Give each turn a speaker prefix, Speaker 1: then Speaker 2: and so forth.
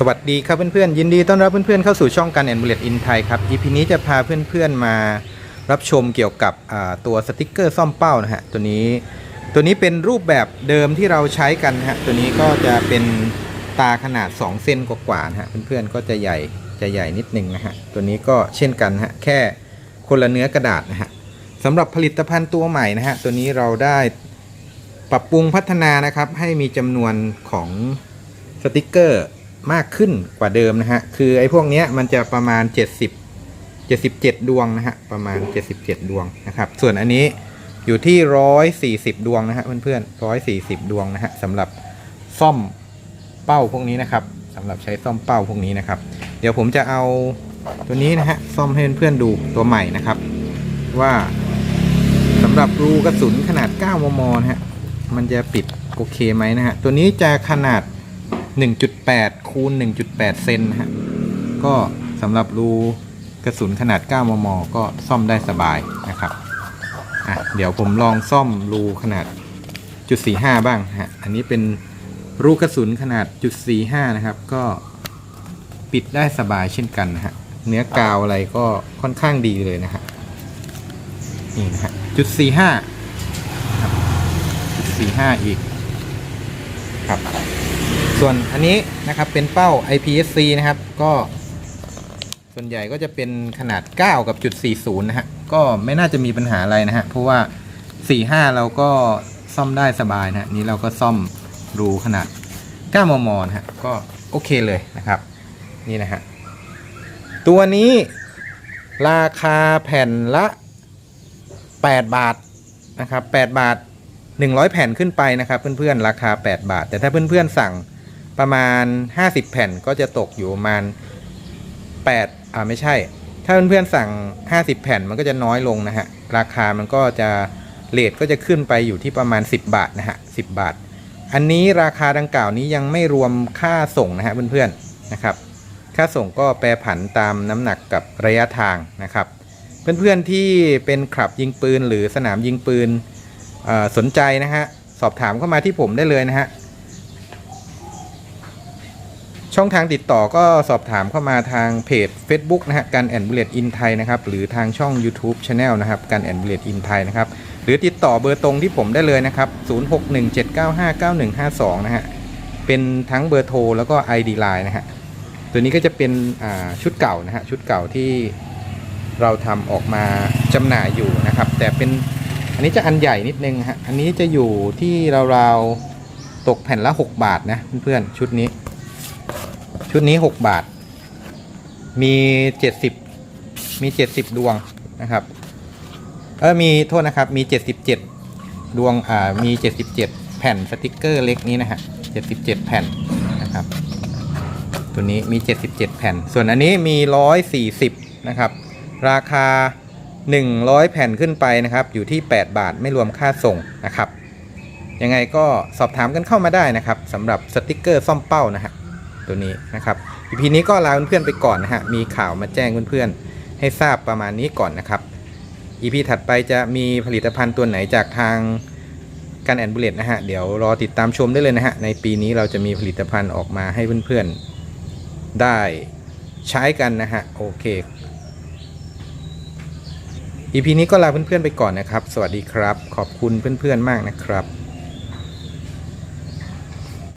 Speaker 1: สวัสดีครับเพื่อนๆ ยินดีต้อนรับเพื่อนๆเข้าสู่ช่องการแอนบูเลตอินไทยครับ EP นี้จะพาเพื่อนๆมารับชมเกี่ยวกับตัวสติกเกอร์ซ่อมเป้านะฮะตัวนี้ตัวนี้เป็นรูปแบบเดิมที่เราใช้กันฮะตัวนี้ก็จะเป็นตาขนาด 2 เซนกว่าๆนะฮะเพื่อนๆก็จะใหญ่จะใหญ่นิดนึงนะฮะตัวนี้ก็เช่นกันฮะแค่คนละเนื้อกระดาษนะฮะสำหรับผลิตภัณฑ์ตัวใหม่นะฮะตัวนี้เราได้ปรับปรุงพัฒนานะครับให้มีจำนวนของสติกเกอร์ มากขึ้นกว่าเดิมนะฮะ คือไอ้พวกเนี้ยมันจะประมาณ 70 77 ดวงนะฮะ ประมาณ 77 ดวงนะครับ ส่วนอันนี้อยู่ที่ 140 ดวงนะฮะเพื่อนๆ140 ดวงนะฮะสำหรับซ่อมเป้าพวกนี้นะครับสำหรับใช้ซ่อมเป้าพวกนี้นะครับ เดี๋ยวผมจะเอาตัวนี้นะฮะซ่อมให้เพื่อนๆดูตัวใหม่นะครับ ว่าสำหรับรูกระสุนขนาด 9 มมนะฮะมันจะปิดโอเคไหมนะฮะตัวนี้จะขนาด 1.8 คูณ 1.8 เซนนะฮะ ก็สำหรับรูกระสุนขนาด 9 มม ก็ซ่อมได้สบายนะครับ อะ เดี๋ยวผมลองซ่อมรูขนาดจุด45 บ้างฮะ อันนี้เป็นรูกระสุนขนาดจุด45 นะครับ ก็ปิดได้สบายเช่นกันนะฮะ เนื้อกาวอะไรก็ค่อนข้างดีเลยนะฮะ นี่นะฮะจุด45ครับจุด45 อีกครับ ส่วนอันนี้นะครับเป็นเป้า IPSC นะครับก็ส่วนใหญ่ก็จะเป็นขนาด 9 กับจุด40 นะฮะก็ไม่น่าจะมีปัญหาอะไรนะฮะเพราะว่า 45 เราก็ซ่อมได้สบายนะฮะนี้เราก็ซ่อมรูขนาด 9 มมนะฮะก็โอเคเลยนะครับนี่นะฮะตัวนี้ราคาแผ่นละ 8 บาทนะครับ8บาท 100 แผ่นขึ้นไปนะครับ เพื่อนๆราคา 8 บาท แต่ถ้าเพื่อนๆสั่ง ประมาณ 50 แผ่นก็จะตกอยู่ประมาณ8อ่าไม่ใช่ ถ้าเพื่อนๆสั่ง 50 แผ่นมันก็จะน้อยลงนะฮะ ราคามันก็จะเลทก็จะขึ้นไปอยู่ที่ประมาณ 10 บาทนะฮะ10 บาท อันนี้ราคาดังกล่าวนี้ยังไม่รวมค่าส่งนะฮะเพื่อนๆนะครับ ค่าส่งก็แปรผันตามน้ำหนักกับระยะทางนะครับ เพื่อนๆที่เป็นขับยิงปืนหรือสนามยิงปืนอ่อสนใจนะฮะสอบถามเข้ามาที่ผมได้เลยนะฮะ ช่องทางติดต่อก็สอบถามเข้ามาทางเพจ Facebook นะฮะการแอนบุเลตอินไทยนะครับ หรือทางช่อง YouTube Channel นะครับการแอนบุเลตอินไทยนะครับ หรือติดต่อเบอร์ตรงที่ผมได้เลยนะครับ 0617959152 นะฮะ เป็นทั้งเบอร์โทรแล้วก็ ID Line นะฮะ ตัวนี้ก็จะเป็นชุดเก่านะฮะ ชุดเก่าที่เราทำออกมาจำหน่ายอยู่นะครับ แต่เป็นอันนี้จะอันใหญ่นิดนึงฮะ อันนี้จะอยู่ที่ราวๆตกแผ่นละ 6 บาทนะเพื่อนๆชุดนี้ ชุดนี้ 6 บาท มี 70 มี 70 ดวงนะครับ เออมีโทษนะครับ มี 77 ดวง อ่า มี 77 แผ่นสติกเกอร์เล็กนี้นะฮะ 77 แผ่นนะครับ ตัวนี้มี 77 แผ่น ส่วนอันนี้มี 140 นะครับ ราคา 100 แผ่นขึ้นไปนะครับ อยู่ที่ 8 บาทไม่รวมค่าส่งนะครับ ยังไงก็สอบถามกันเข้ามาได้นะครับสำหรับสติกเกอร์ซ่อมเป้านะฮะ ตัวนี้นะครับ EP นี้ก็ลาเพื่อนๆไปก่อนนะฮะมีข่าวมาแจ้งเพื่อนๆให้ทราบประมาณนี้ก่อนนะครับ EP ถัดไปจะมีผลิตภัณฑ์ตัวไหนจากทางการแอนบุเลตนะฮะเดี๋ยวรอติดตามชมได้เลยนะฮะในปีนี้เราจะมีผลิตภัณฑ์ออกมาให้เพื่อนๆได้ใช้กันนะฮะโอเค EP นี้ก็ลาเพื่อนๆไปก่อนนะครับ สวัสดีครับ ขอบคุณเพื่อนๆมากนะครับ